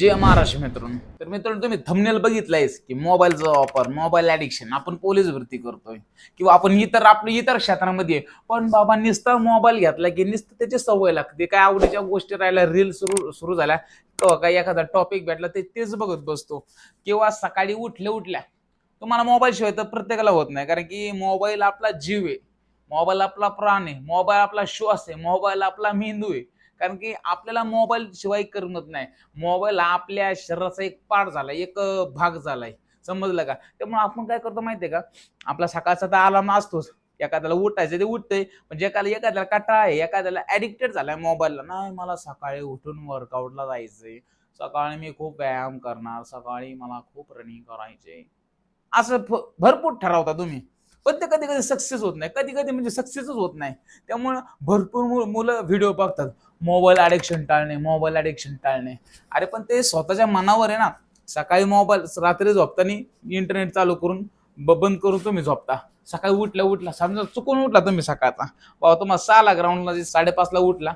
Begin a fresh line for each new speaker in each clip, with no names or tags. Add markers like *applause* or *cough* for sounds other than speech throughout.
जय महाराष्ट्र मित्रांनो. तर मित्रांनो तुम्ही थंबनेल बघितलायस की मोबाईलचा वापर मोबाईल ऍडिक्शन आपण पोलीस भरती करतोय. किंवा आपण इतर आपल्या इतर क्षेत्रामध्ये पण बाबा नुसतं मोबाईल घेतला की नुसतं त्याची सवय लागते. काय आवडीच्या गोष्टी राहिल्या रील सुरू सुरू झाल्या किंवा काही एखादा टॉपिक भेटला ते तेच बघत बसतो. किंवा सकाळी उठल्या उठल्या तुम्हाला मोबाईल शिवाय तर प्रत्येकाला होत नाही. कारण की मोबाईल आपला जीव आहे. मोबाईल आपला प्राण आहे. मोबाईल आपला श्वास आहे. मोबाईल आपला मेंदू आहे. कारण की आपल्याला मोबाईल शिवाय करमत नाही. मोबाईल हा आपल्या शरीराचा एक पार्ट झाला एक भाग झालाय. समजलं का? त्यामुळे आपण काय करतो माहितीये का? आपला सकाळचा तर अलार्म असतोच. एखाद्याला उठायचं ते उठतंय. म्हणजे एखाद्या एखाद्याला कटाळा आहे एखाद्याला ऍडिक्टेड झालाय मोबाईलला. नाही मला सकाळी उठून वर्कआउटला जायचंय. सकाळी मी खूप व्यायाम करणार. सकाळी मला खूप रनिंग करायचे असं भरपूर ठरवता तुम्ही. पण ते कधी कधी सक्सेस होत नाही. कधी कधी म्हणजे सक्सेसच होत नाही. त्यामुळं भरपूर मु- मुलं व्हिडिओ बघतात. मोबाईल अडिक्शन टाळणे मोबाईल अडिक्शन टाळणे. अरे पण ते स्वतःच्या मनावर आहे ना सकाळी मोबाईल रात्री झोपताना इंटरनेट चालू करून ब- बंद करून तुम्ही झोपता. सकाळी उठल्या उठला समजा चुकून उठला तुम्ही सकाळचा. बाबा तुम्हाला सहाला ग्राउंडला साडेपाचला उठला.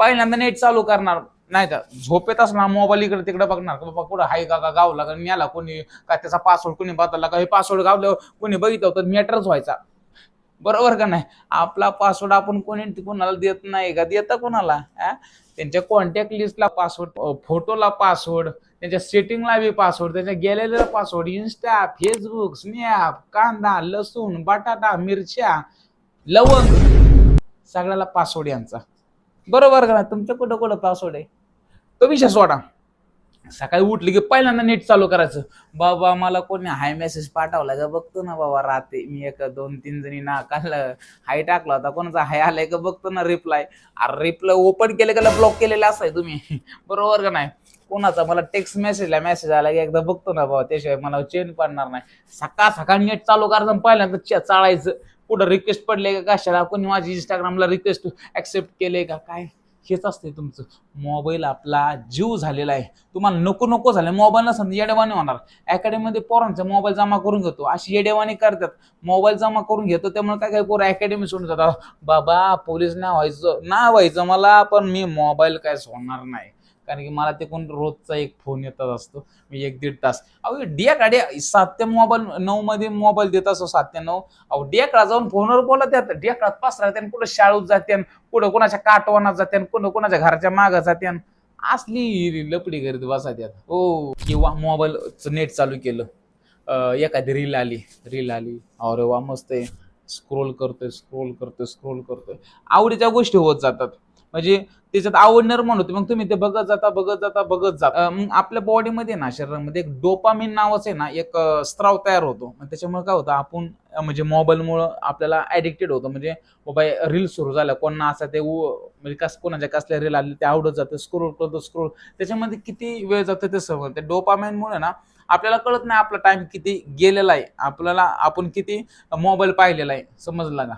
पहिल्यांदा नेट चालू करणार नाही का झोपेत असणार मोबाईल इकडे तिकडे बघणार का बाबा कुठं हाय का का गावला का मिळाला कोणी का त्याचा पासवर्ड कोणी बदलला का हे पासवर्ड गावलं कोणी बघितलं तर मॅटरच व्हायचा. बरोबर का नाही? आपला पासवर्ड आपण कोणी कोणाला देत नाही का? देता कोणाला? आ? त्यांच्या कॉन्टॅक्ट लिस्टला पासवर्ड फोटोला पासवर्ड त्यांच्या सेटिंगला बी पासवर्ड त्याच्या गॅलरीला पासवर्ड इन्स्टा फेसबुक स्नॅप कांदा लसूण बटाटा मिरच्या लवंग सगळ्याला पासवर्ड यांचा. बरोबर का नाही? तुमचं कुठं कुठं पासवर्ड आहे? तो विषय सोडा. सकाळी उठली की पहिल्यांदा नेट चालू करायचं. बाबा मला कोणी हाय मेसेज पाठवला का? बघतो ना बाबा राहते मी एक दोन तीन जणी ना काल हाय टाकला होता. कोणाचा हाय आलाय का बघतो ना रिप्लाय अरे रिप्लाय ओपन केले का ब्लॉक केलेला असाय तुम्ही? *laughs* बरोबर का नाही? कोणाचा मला टेक्स्ट मेसेजला मेसेज आला की एकदा बघतो ना बाबा त्याशिवाय मला चेन पडणार नाही. सकाळ सकाळ नेट चालू करायचं पहिल्यांदा चाळायचं. कुठं रिक्वेस्ट पडले का कशाला? कोणी माझी इंस्टाग्रामला रिक्वेस्ट ऍक्सेप्ट केले का? काय? हेच असते तुमचं. मोबाईल आपला जीव झालेला आहे. तुम्हाला नको नको झालं. मोबाईल नसेल येडेवाणी होणार. अकॅडमीमध्ये पोरांचा मोबाईल जमा करून घेतो. अशी येडेवाणी करतात. मोबाईल जमा करून घेतो त्यामुळे काय काय पोरं अकॅडमी सोडून जातात. बाबा पोलीस नाही व्हायचं ना व्हायचं मला पण मी मोबाईल काय सोडणार नाही. कारण की मला ते कोण रोजचा एक फोन येतच असतो. मी एक दीड तास. अहो डिया गाड्या सात ते मोबाईल नऊ मध्ये मोबाईल देत असतो सात ते नऊ. अहो डियाकडा जाऊन फोनवर बोलत येतात. डियाकडात पास राहते कुठं शाळूत जाते कुठं कोणाच्या काटवानात जाते कुठं कोणाच्या घराच्या मागं जाते असली लपडी करीत बसात्यात हो किंवा मोबाईलचं नेट चालू केलं. एखादी रील आली. रील आली. अरे वा मस्त आहे. स्क्रोल करतोय स्क्रोल करतोय स्क्रोल करतोय. आवडीच्या गोष्टी होत जातात. म्हणजे त्याच्यात आवड निर्माण होते. मग तुम्ही ते बघत जाता बघत जाता बघत जाता. मग आपल्या बॉडीमध्ये ना शरीरामध्ये एक डोपामिन नावाचं आहे ना एक स्त्राव तयार होतो. मग त्याच्यामुळे काय होतं आपण म्हणजे मोबाईलमुळं आपल्याला ॲडिक्टेड होतं. म्हणजे बाबा रील सुरू झाल्या कोणा असा ते म्हणजे कस कोणाच्या कसल्या रील आली ते आवडत जातं स्क्रोल करतो स्क्रोल त्याच्यामध्ये किती वेळ जातो ते सर्व ते डोपामिनमुळे ना आपल्याला कळत नाही आपला टाइम किती गेलेला आहे. आपल्याला आपण किती मोबाईल पाहिलेला आहे समजला का?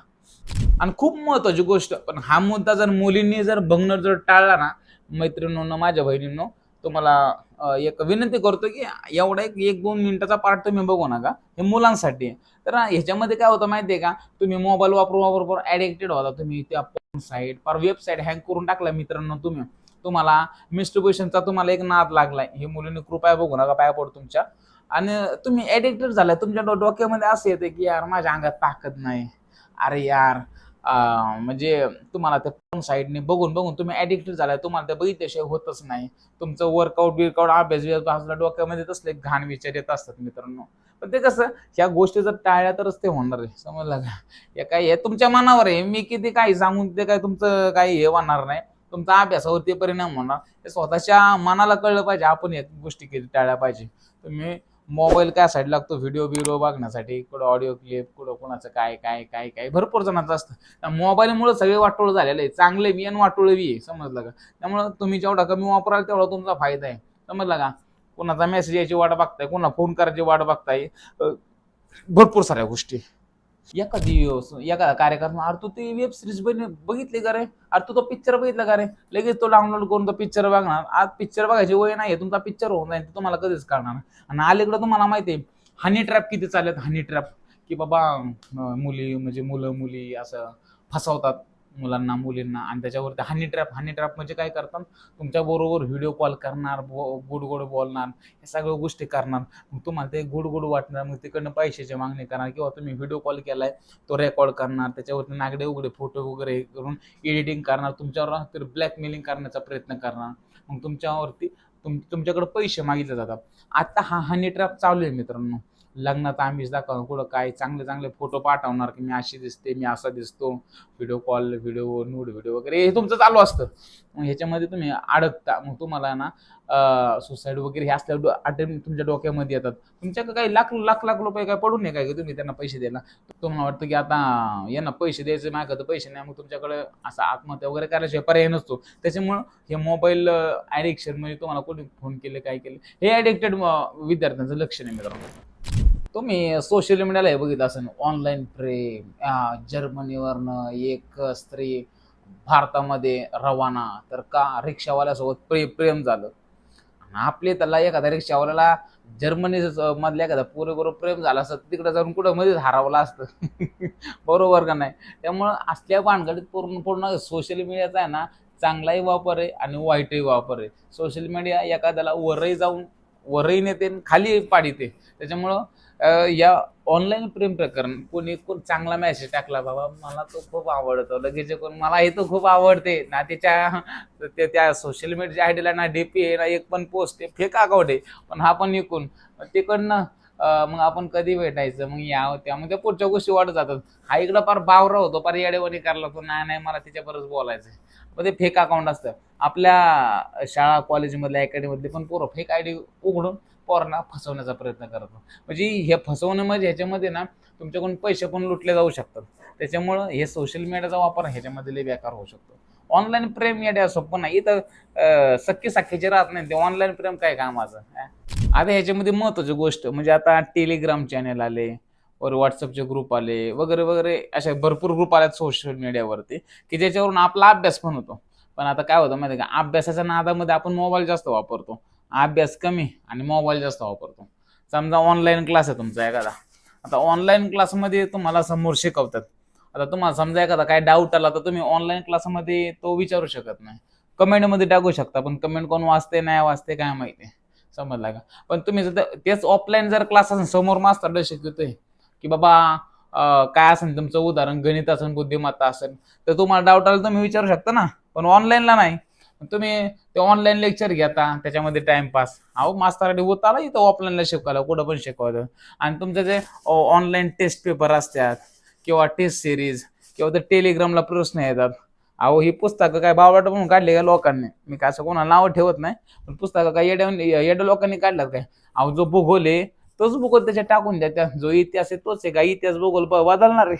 आणि खूप महत्वाची गोष्ट पण हा मुद्दा जर मुलींनी जर बघणं जर टाळला ना मैत्रिणींनो माझ्या बहिणींनो तुम्हाला एक विनंती करतो की एवढा एक एक दोन मिनिटाचा पार्ट तुम्ही बघू नका. हे मुलांसाठी आहे. तर ह्याच्यामध्ये काय होतं माहितीये का? तुम्ही मोबाईल वापरून वापरून ॲडिक्टेड होता. तुम्ही त्या साईट पर वेबसाईट हँग करून टाकला मित्रांनो तुम्ही. तुम्हाला मिस्ट्रिब्युशनचा तुम्हाला एक नाद लागलाय. हे मुलींनी कृपया बघू नका पाया पड तुमच्या. आणि तुम्ही ऍडिक्टेड झालाय. तुमच्या डोक्यामध्ये असं येतं की यार माझ्या अंगात ताकद नाही. अरे यार म्हणजे तुम्हाला त्या फोन साईडने बघून बघून तुम्ही ॲडिक्टेड झालाय तुम्हाला ते बघितल्याशिवाय होतच नाही. तुमचं वर्कआउट बिर्कआउट अभ्यास बिभ्यास डोक्यामध्ये तसले घाण विचार येत असतात मित्रांनो. पण ते कसं ह्या गोष्टी जर टाळल्या तरच ते होणार आहे समजलं का? हे काय हे तुमच्या मनावर आहे. मी किती काही सांगून ते काय तुमचं काही हे होणार नाही. तुमचा अभ्यासावरती परिणाम होणार. स्वतःच्या मनाला कळलं पाहिजे आपण या गोष्टी किती टाळल्या पाहिजे. तुम्ही मोबाईल काय साईड लागतो? व्हिडिओ बिडिओ बघण्यासाठी कुठं ऑडिओ क्लिप कुठं कोणाचं काय काय काय काय? भरपूर जणांचं असतं. मोबाईलमुळे सगळे वाटोळ झालेलं आहे चांगले बी आणि वाटोळ बी आहे समजलं का? त्यामुळं तुम्ही जेवढा कमी वापराल तेवढा तुमचा फायदा आहे. समजलं का? कोणाचा मेसेज यायची वाट बघताय कोणा फोन करायची वाट बघताय. भरपूर साऱ्या गोष्टी. एखादी एखादा कार्यक्रम अरे तू ती वेब सिरीज बघितली का रे? अरे तू तो पिक्चर बघितला का रे? लगेच तो डाउनलोड करून तो पिक्चर बघणार. आज पिक्चर बघायची वय नाही तुमचा पिक्चर होऊन जाईल तुम्हाला कधीच कळणार आणि अलीकडे तुम्हाला माहिती आहे हनी ट्रॅप किती चालत हनी ट्रॅप की बाबा मुली म्हणजे मुलं मुली असं फसवतात. मुलांना मुलींना. आणि त्याच्यावरती हनी ट्रॅप हनी ट्रॅप म्हणजे काय करतात? तुमच्या बरोबर व्हिडिओ कॉल करणार बो गोड बोलणार या सगळ्या गोष्टी करणार. मग तुम्हाला ते गुडगुड वाटणार मग तिकडनं पैशाची मागणी करणार. किंवा तुम्ही व्हिडिओ कॉल केलाय तो रेकॉर्ड करणार त्याच्यावरती नागडे उघडे फोटो वगैरे करून एडिटिंग करणार तुमच्यावर ब्लॅकमेलिंग करण्याचा प्रयत्न करणार. मग तुमच्यावरती तुम तुमच्याकडे पैसे मागितले जातात. आता हा हनी ट्रॅप चालू आहे मित्रांनो. लग्नात आम्हीच दाखव कुठं काय चांगले चांगले फोटो पाठवणार की मी अशी दिसते मी असा दिसतो video call video nude video वगैरे हे तुमचं चालू असतं. मग ह्याच्यामध्ये तुम्ही अडकता. मग तुम्हाला ना सुसाईड वगैरे हे असल्या अटेम्प्ट तुमच्या डोक्यामध्ये येतात. तुमच्याकडे काही लाख लाख लाख रुपये काय पडून नाही काय की तुम्ही त्यांना पैसे द्यायला? तुम्हाला वाटतं की आता यांना पैसे द्यायचे माझ्याकडे पैसे नाही मग तुमच्याकडे असं आत्महत्या वगैरे करायशिवाय पर्याय नसतो. त्याच्यामुळं हे मोबाईल ॲडिक्शन म्हणजे तुम्हाला कोणी फोन केले काय केले हे ॲडिक्टेड विद्यार्थ्यांचं लक्ष नाही मित्रांनो. तुम्ही सोशल मीडियाला हे बघितलं असेल. ऑनलाईन प्रेम जर्मनीवरनं एक स्त्री भारतामध्ये रवाना. तर का रिक्षावाल्यासोबत प्रे प्रेम झालं? आपले त्याला एखादा रिक्षावाल्याला जर्मनी मधल्या एखादा बरोबर प्रेम झालं असतं तिकडे जाऊन कुठं मध्येच हरवलं असतं. *laughs* बरोबर का नाही? त्यामुळं असल्या भानगडीत पूर्ण पूर्ण सोशल मीडियाचा आहे ना चांगलाही वापर आहे आणि वाईटही वापर आहे. सोशल मीडिया एखाद्याला वरही जाऊन वरही नेते आणि खाली पाडिते त्याच्यामुळं या ऑनलाईन प्रेम प्रकरण कोणी कोण चांगला मेसेज टाकला बाबा मला तो खूप आवडतो. लगेच कोण मला हे तो खूप आवडते. ना त्याच्या ते- त्या सोशल मीडिया आयडीला ना डीपी आहे ना एक पण पोस्ट आहे फेक अकाउंट आहे. पण हा पण इकून तिकडनं मग आपण कधी भेटायचं? मग या त्यामध्ये पुढच्या गोष्टी वाढत जातात. हा इकडं फार बावरा होतो फार येडेवणी करायला तो नाही नाही मला तिच्याबरोबर बोलायचं मग ते फेक अकाउंट असतं. आपल्या शाळा कॉलेजमधल्या अकॅडमीमधले पण पोरं फेक आय डी उघडून पोरांना फसवण्याचा प्रयत्न करतो म्हणजे हे फसवणं म्हणजे ह्याच्यामध्ये ना तुमच्याकडून पैसे पण लुटले जाऊ शकतात. त्याच्यामुळं हे सोशल मीडियाचा वापर ह्याच्यामध्ये लय बेकार होऊ शकतो. ऑनलाईन प्रेम येड्या सोपं नाही. इथं सख्खी साखीचे राहत नाही. ते ऑनलाईन प्रेम काय कामाचं? आता ह्याच्यामध्ये महत्वाची गोष्ट म्हणजे आता टेलिग्राम चॅनल आले वर व्हॉट्सअपचे ग्रुप आले वगैरे वगैरे असे भरपूर ग्रुप आलेत सोशल मीडियावरती की ज्याच्यावरून आपला अभ्यास पण होतो. पण आता काय होतं माहिती आहे का? अभ्यासाच्या नादामध्ये आपण मोबाईल जास्त वापरतो. अभ्यास कमी आणि मोबाईल जास्त वापरतो. समजा ऑनलाईन क्लास आहे तुमचा एखादा. आता ऑनलाईन क्लासमध्ये तुम्हाला समोर शिकवतात. आता तुम्हाला समजा एखादा काय डाऊट आला तर तुम्ही ऑनलाईन क्लासमध्ये तो विचारू शकत नाही. कमेंटमध्ये टाकू शकता पण कमेंट कोण वाचते नाही वाचते काय माहिती समजला का? पण तुम्ही जर तेच ऑफलाईन जर क्लास असेल समोर मास्तर शिकवतोय की बाबा काय असेल तुमचं उदाहरण गणित असेल बुद्धिमत्ता असेल तर तुम्हाला डाऊट आला तुम्ही विचारू शकता ना. पण ऑनलाईनला नाही. तुम्ही ते ऑनलाईन लेक्चर घेता त्याच्यामध्ये टाइमपास अहो मास्तर होत आला इथं ऑफलाईनला शिकवायला कुठं पण शिकवलं आणि तुमचं जे ऑनलाईन टेस्ट पेपर असतात किंवा टेस्ट सिरीज किंवा ते टेलिग्रामला प्रश्न येतात. अहो ही पुस्तकं काय बावट म्हणून काढली का लोकांनी? मी काय असं कोणाला नावं ठेवत नाही पण पुस्तकं काय येड्या येड्या लोकांनी काढलं काय? अहो जो भूगोल आहे तोच भूगोल त्याच्यात टाकून द्या त्या जो इतिहास आहे तोच आहे का? इतिहास भूगोल ब- बदलणार आहे.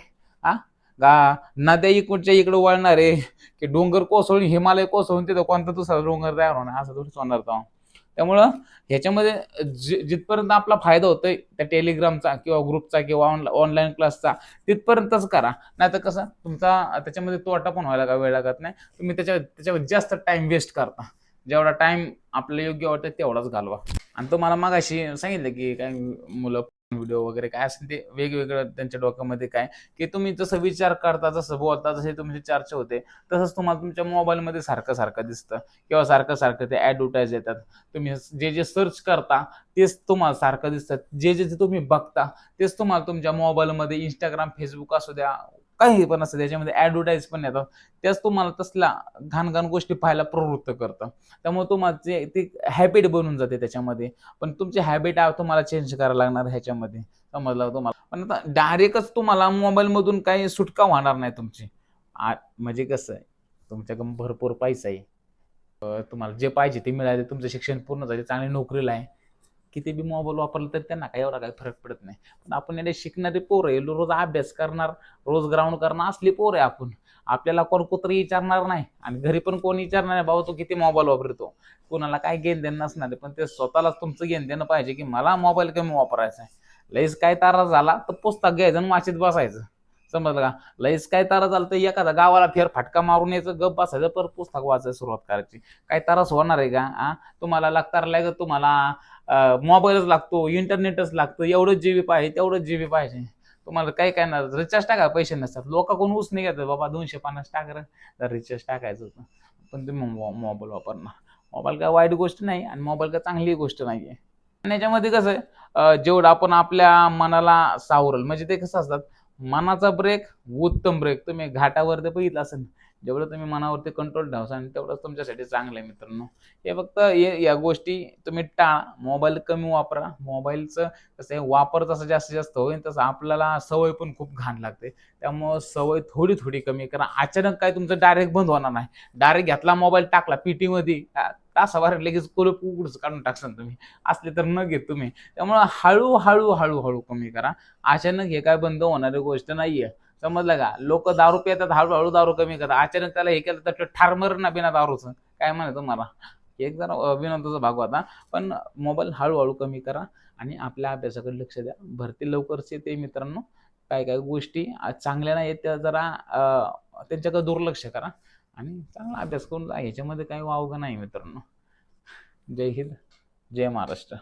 गा नद्या इकडच्या इकडे वळणार आहे? की डोंगर कोसळून हिमालय कोसळून तिथं कोणता दुसरा डोंगर तयार होणार? असं थोडीच होणार तो. त्यामुळं ह्याच्यामध्ये जि- जिथपर्यंत आपला फायदा होतोय त्या टेलिग्रामचा किंवा ग्रुपचा किंवा ऑनला ऑनलाईन क्लासचा तिथपर्यंतच करा. नाही तर कसं तुमचा त्याच्यामध्ये तोटा पण व्हायला का वेळ लागत नाही? तुम्ही त्याच्या त्याच्यावर जास्त टाइम वेस्ट करता. जेवढा टाइम आपल्याला योग्य वाटतं तेवढाच घालवा. आणि तुम्हाला मगाशी सांगितलं की काय मुलं व्हिडिओ वगैरे काय असेल ते वेगवेगळं त्यांच्या डोक्यामध्ये काय की तुम्ही जसं विचार करता जसं बोलता जसे तुमची चर्चा होते तसंच तुम्हाला तुमच्या मोबाईलमध्ये सारखं सारखं दिसतं. किंवा सारखं सारखं ते ॲडव्हर्टाईज येतात. तुम्ही जे जे सर्च करता तेच तुम्हाला सारखं दिसतात जे जे जे तुम्ही बघता तेच तुम्हाला तुमच्या मोबाईलमध्ये इंस्टाग्राम फेसबुक असू द्या काही पण असतं त्याच्यामध्ये ॲडव्हर्टाईज पण येतात त्याच तुम्हाला तसला घाण घाण गोष्टी पाहायला प्रवृत्त करतं. त्यामुळे तुम्हाला ते ती हॅबिट बनून जाते त्याच्यामध्ये. पण तुमची हॅबिट तुम्हाला चेंज करायला लागणार ह्याच्यामध्ये. समजलं तुम्हाला? पण आता डायरेक्टच तुम्हाला मोबाईलमधून काही सुटका होणार नाही तुमची. आ- म्हणजे कसं आहे तुमच्याकडे भरपूर पैसा आहे. तुम्हाला जे पाहिजे ते मिळाले तुमचं शिक्षण पूर्ण झाले चांगली नोकरीला आहे. किती बी मोबाईल वापरला तर त्यांना काही एवढा काही फरक पडत नाही. पण आपण याला शिकणारे पोरं आहे रोज अभ्यास करणार रोज ग्राउंड करणार असली पोरं आहे आपण. आपल्याला कोण कुत्री विचारणार नाही. आणि घरी पण कोण विचारणार नाही बाबा तो किती मोबाईल वापरतो? कोणाला काय घेण देणं नसणार आहे. पण ते स्वतःलाच तुमचं घेण देणं पाहिजे की मला मोबाईल कमी वापरायचा आहे. लईच काय तारा झाला तर पुस्तक घ्यायचं आणि वाचीत बसायचं. समजलं का? लईच काय तारा झाला तर एखादा गावाला फेर फटका मारून यायचं गप बसायचं पर पुस्तक वाचायला सुरुवात करायची. काय तारास होणार आहे का? आ? तुम्हाला लागतार लागत तुम्हाला मोबाईलच लागतो इंटरनेटच लागतो एवढंच जीबी पाहिजे तेवढंच जीबी पाहिजे. तुम्हाला काय काय ना रिचार्ज टाका पैसे नसतात. लोकांकडून ऊस नाही घेतात बाबा दोनशे पन्नास टाका तर रिचार्ज टाकायचं होतं. पण तुम्ही मोबाईल वापरणार. मोबाईल काय वाईट गोष्ट नाही आणि मोबाईल काय चांगली गोष्ट नाही आहे आणि याच्यामध्ये कसं आहे जेवढं आपण आपल्या मनाला सावरल म्हणजे ते कसं असतात मनाचा ब्रेक उत्तम ब्रेक तुम्ही घाटावर ते बघितलं असेल जेवढं तुम्ही मनावरती कंट्रोल ठेवसान तेवढंच तुमच्यासाठी चांगलं आहे मित्रांनो. हे फक्त हे- या गोष्टी तुम्ही टाळा. मोबाईल कमी वापरा. मोबाईलचं कसं आहे वापर जसं जास्तीत जास्त होईल तसं आपल्याला सवय पण खूप घाण लागते. त्यामुळं सवय थोडी थोडी कमी करा. अचानक काय तुमचं डायरेक्ट बंद होणार नाही. डायरेक्ट घेतला मोबाईल टाकला पीटीमध्ये तासाभरात लगेच कुलप उघडच काढून टाकसान तुम्ही. असले तर न घेत तुम्ही. त्यामुळं हळूहळू हळूहळू कमी करा. अचानक हे काय बंद होणारी गोष्ट नाहीये. समजलं का? लोक दारू पितात हळूहळू दारू कमी करतात अचानक त्याला हे केलं तर ठारमर ना बिना दारूचं. काय म्हणायचं मला एक जरा अं, विनोदाचा भाग होता. पण मोबाईल हळूहळू कमी करा आणि आपल्या अभ्यासाकडे लक्ष द्या. भरती लवकरच येते मित्रांनो. काय काय गोष्टी चांगल्या नाही आहेत त्या जरा त्यांच्याकडे दुर्लक्ष करा. आणि चांगला अभ्यास करून जा ह्याच्यामध्ये काही वावगं नाही मित्रांनो. जय हिंद जय महाराष्ट्र.